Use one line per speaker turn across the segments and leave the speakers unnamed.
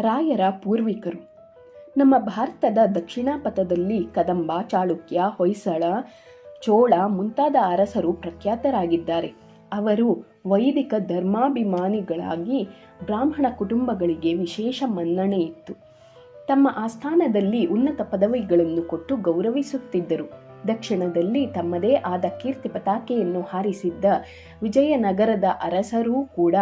ರಾಯರ ಪೂರ್ವಿಕರು. ನಮ್ಮ ಭಾರತದ ದಕ್ಷಿಣ ಪಥದಲ್ಲಿ ಕದಂಬ, ಚಾಳುಕ್ಯ, ಹೊಯ್ಸಳ, ಚೋಳ ಮುಂತಾದ ಅರಸರು ಪ್ರಖ್ಯಾತರಾಗಿದ್ದಾರೆ. ಅವರು ವೈದಿಕ ಧರ್ಮಾಭಿಮಾನಿಗಳಾಗಿ ಬ್ರಾಹ್ಮಣ ಕುಟುಂಬಗಳಿಗೆ ವಿಶೇಷ ಮನ್ನಣೆ ಇತ್ತು. ತಮ್ಮ ಆಸ್ಥಾನದಲ್ಲಿ ಉನ್ನತ ಪದವಿಗಳನ್ನು ಕೊಟ್ಟು ಗೌರವಿಸುತ್ತಿದ್ದರು. ದಕ್ಷಿಣದಲ್ಲಿ ತಮ್ಮದೇ ಆದ ಕೀರ್ತಿ ಪತಾಕೆಯನ್ನು ಹಾರಿಸಿದ್ದ ವಿಜಯನಗರದ ಅರಸರೂ ಕೂಡ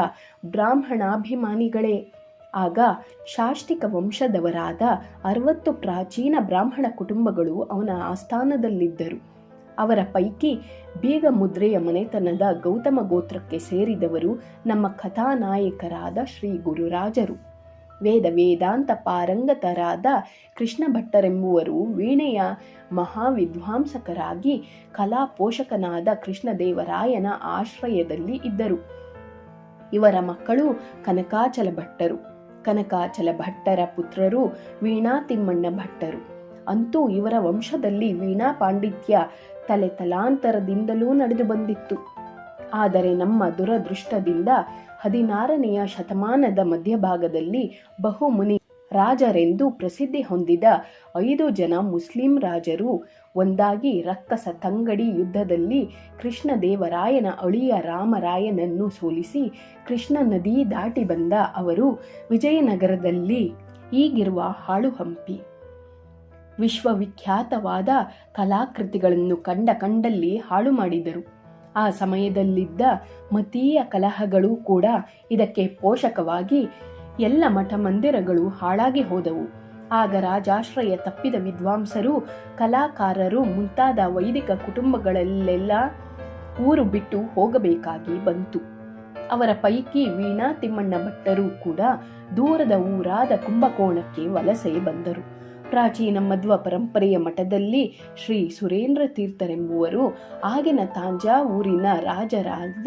ಬ್ರಾಹ್ಮಣಾಭಿಮಾನಿಗಳೇ. ಆಗ ಶಾಷ್ಟಿಕ ವಂಶದವರಾದ ಅರವತ್ತು ಪ್ರಾಚೀನ ಬ್ರಾಹ್ಮಣ ಕುಟುಂಬಗಳು ಅವನ ಆಸ್ಥಾನದಲ್ಲಿದ್ದರು. ಅವರ ಪೈಕಿ ಬೀಗ ಮುದ್ರೆಯ ಮನೆತನದ ಗೌತಮ ಗೋತ್ರಕ್ಕೆ ಸೇರಿದವರು ನಮ್ಮ ಕಥಾನಾಯಕರಾದ ಶ್ರೀ ಗುರುರಾಜರು. ವೇದ ವೇದಾಂತ ಪಾರಂಗತರಾದ ಕೃಷ್ಣ ಭಟ್ಟರೆಂಬುವರು ವೀಣೆಯ ಮಹಾವಿದ್ವಾಂಸಕರಾಗಿ ಕಲಾ ಪೋಷಕನಾದ ಕೃಷ್ಣದೇವರಾಯನ ಆಶ್ರಯದಲ್ಲಿ ಇದ್ದರು. ಇವರ ಮಕ್ಕಳು ಕನಕಾಚಲ ಭಟ್ಟರು ಕನಕಾಚಲ ಭಟ್ಟರ ಪುತ್ರರು, ವೀಣಾ ತಿಮ್ಮಣ್ಣ ಭಟ್ಟರು. ಅಂತೂ ಇವರ ವಂಶದಲ್ಲಿ ವೀಣಾ ಪಾಂಡಿತ್ಯ ತಲೆ ತಲಾಂತರದಿಂದಲೂ ನಡೆದು ಬಂದಿತ್ತು. ಆದರೆ ನಮ್ಮ ದುರದೃಷ್ಟದಿಂದ ಹದಿನಾರನೆಯ ಶತಮಾನದ ಮಧ್ಯಭಾಗದಲ್ಲಿ ಬಹುಮುನಿ ರಾಜರೆಂದು ಪ್ರಸಿದ್ಧಿ ಹೊಂದಿದ ಐದು ಜನ ಮುಸ್ಲಿಂ ರಾಜರು. ಒಂದಾಗಿ ರಕ್ಕಸ ತಂಗಡಿ ಯುದ್ಧದಲ್ಲಿ ಕೃಷ್ಣದೇವರಾಯನ ಅಳಿಯ ರಾಮರಾಯನನ್ನು ಸೋಲಿಸಿ ಕೃಷ್ಣ ನದಿ ದಾಟಿ ಬಂದ ಅವರು ವಿಜಯನಗರದಲ್ಲಿ ಈಗಿರುವ ಹಾಳುಹಂಪಿ ವಿಶ್ವವಿಖ್ಯಾತವಾದ ಕಲಾಕೃತಿಗಳನ್ನು ಕಂಡ ಕಂಡಲ್ಲಿ ಹಾಳು ಮಾಡಿದರು. ಆ ಸಮಯದಲ್ಲಿದ್ದ ಮತೀಯ ಕಲಹಗಳು ಕೂಡ ಇದಕ್ಕೆ ಪೋಷಕವಾಗಿ ಎಲ್ಲ ಮಠ ಮಂದಿರಗಳು ಹಾಳಾಗಿ ಹೋದವು. ಆಗ ರಾಜಾಶ್ರಯ ತಪ್ಪಿದ ವಿದ್ವಾಂಸರು, ಕಲಾಕಾರರು ಮುಂತಾದ ವೈದಿಕ ಕುಟುಂಬಗಳಲ್ಲೆಲ್ಲ ಊರು ಬಿಟ್ಟು ಹೋಗಬೇಕಾಗಿ ಬಂತು. ಅವರ ಪೈಕಿ ವೀಣಾ ತಿಮ್ಮಣ್ಣ ಭಟ್ಟರು ಕೂಡ ದೂರದ ಊರಾದ ಕುಂಭಕೋಣಕ್ಕೆ ವಲಸೆ ಬಂದರು. ಪ್ರಾಚೀನ ಮಧ್ವ ಪರಂಪರೆಯ ಮಠದಲ್ಲಿ ಶ್ರೀ ಸುರೇಂದ್ರ ತೀರ್ಥರೆಂಬುವರು ಆಗಿನ ತಾಂಜಾವೂರಿನ ರಾಜರಾದ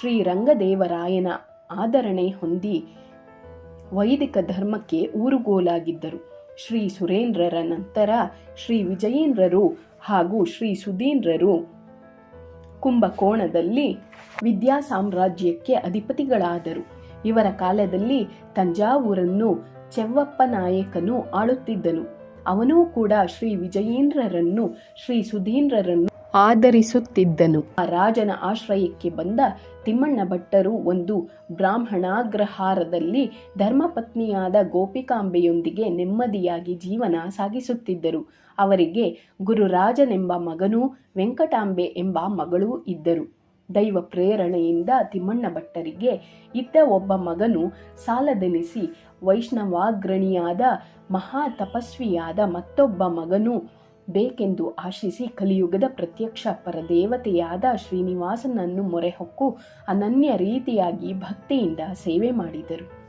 ಶ್ರೀರಂಗದೇವರಾಯನ ಆದರಣೆ ಹೊಂದಿ ವೈದಿಕ ಧರ್ಮಕ್ಕೆ ಊರುಗೋಲಾಗಿದ್ದರು. ಶ್ರೀ ಸುರೇಂದ್ರರ ನಂತರ ಶ್ರೀ ವಿಜಯೇಂದ್ರರು ಹಾಗೂ ಶ್ರೀ ಸುಧೀಂದ್ರರು ಕುಂಭಕೋಣದಲ್ಲಿ ವಿದ್ಯಾ ಸಾಮ್ರಾಜ್ಯಕ್ಕೆ ಅಧಿಪತಿಗಳಾದರು. ಇವರ ಕಾಲದಲ್ಲಿ ತಂಜಾವೂರನ್ನು ಚೆವ್ವಪ್ಪ ನಾಯಕನು ಆಳುತ್ತಿದ್ದನು. ಅವನೂ ಕೂಡ ಶ್ರೀ ವಿಜಯೇಂದ್ರರನ್ನು, ಶ್ರೀ ಸುಧೀಂದ್ರರನ್ನು ಆದರಿಸುತ್ತಿದ್ದನು ಆ ರಾಜನ ಆಶ್ರಯಕ್ಕೆ ಬಂದ ತಿಮ್ಮಣ್ಣ ಭಟ್ಟರು ಒಂದು ಬ್ರಾಹ್ಮಣಾಗ್ರಹಾರದಲ್ಲಿ ಧರ್ಮಪತ್ನಿಯಾದ ಗೋಪಿಕಾಂಬೆಯೊಂದಿಗೆ ನೆಮ್ಮದಿಯಾಗಿ ಜೀವನ ಸಾಗಿಸುತ್ತಿದ್ದರು. ಅವರಿಗೆ ಗುರುರಾಜನೆಂಬ ಮಗನೂ ವೆಂಕಟಾಂಬೆ ಎಂಬ ಮಗಳೂ ಇದ್ದರು. ದೈವ ಪ್ರೇರಣೆಯಿಂದ ತಿಮ್ಮಣ್ಣ ಭಟ್ಟರಿಗೆ ಇದ್ದ ಒಬ್ಬ ಮಗನು ಸಾಲದೆನಿಸಿ ವೈಷ್ಣವಾಗ್ರಣಿಯಾದ ಮಹಾ ತಪಸ್ವಿಯಾದ ಮತ್ತೊಬ್ಬ ಮಗನು ಬೇಕೆಂದು ಆಶಿಸಿ ಕಲಿಯುಗದ ಪ್ರತ್ಯಕ್ಷ ಪರದೇವತೆಯಾದ ಶ್ರೀನಿವಾಸನನ್ನು ಮೊರೆಹೊಕ್ಕು ಅನನ್ಯ ರೀತಿಯಾಗಿ ಭಕ್ತಿಯಿಂದ ಸೇವೆ ಮಾಡಿದರು.